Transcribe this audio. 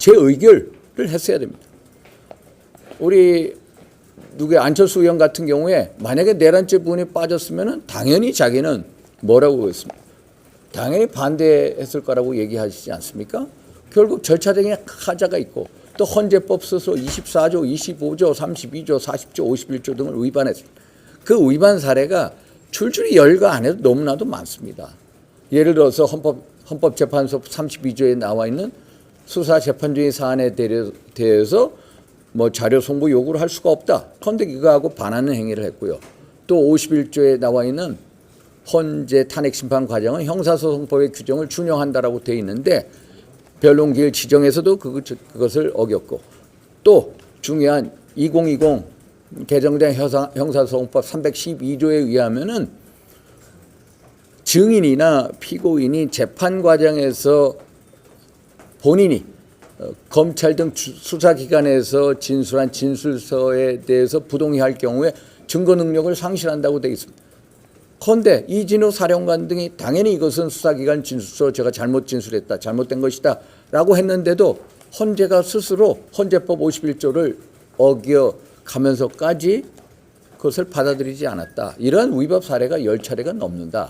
재의결을 했어야 됩니다. 우리 누구 안철수 의원 같은 경우에 만약에 내란죄 부분이 빠졌으면은 당연히 자기는 뭐라고 했습니까? 당연히 반대했을 거라고 얘기하시지 않습니까? 결국 절차적인 하자가 있고 또 헌재법 스스로 24조, 25조, 32조, 40조, 51조 등을 위반했습니다. 그 위반 사례가 줄줄이 열거 안 해도 너무나도 많습니다. 예를 들어서 헌법 헌법재판소 32조에 나와 있는 수사 재판 중의 사안에 대해- 대해서 뭐 자료 송부 요구를 할 수가 없다. 그런데 이거하고 반하는 행위를 했고요. 또 51조에 나와 있는 헌재 탄핵 심판 과정은 형사소송법의 규정을 준용한다라고 돼 있는데 변론기일 지정에서도 그것, 그것을 어겼고 또 중요한 2020 개정된 형사, 형사소송법 312조에 의하면은 증인이나 피고인이 재판 과정에서 본인이 어, 검찰 등 주- 수사기관에서 진술한 진술서에 대해서 부동의할 경우에 증거 능력을 상실한다고 되어 있습니다. 그런데 이진호 사령관 등이 당연히 이것은 수사기관 진술서 제가 잘못 진술했다, 잘못된 것이다 라고 했는데도 헌재가 스스로 헌재법 51조를 어겨 가면서까지 그것을 받아들이지 않았다. 이러한 위법 사례가 10차례가 넘는다.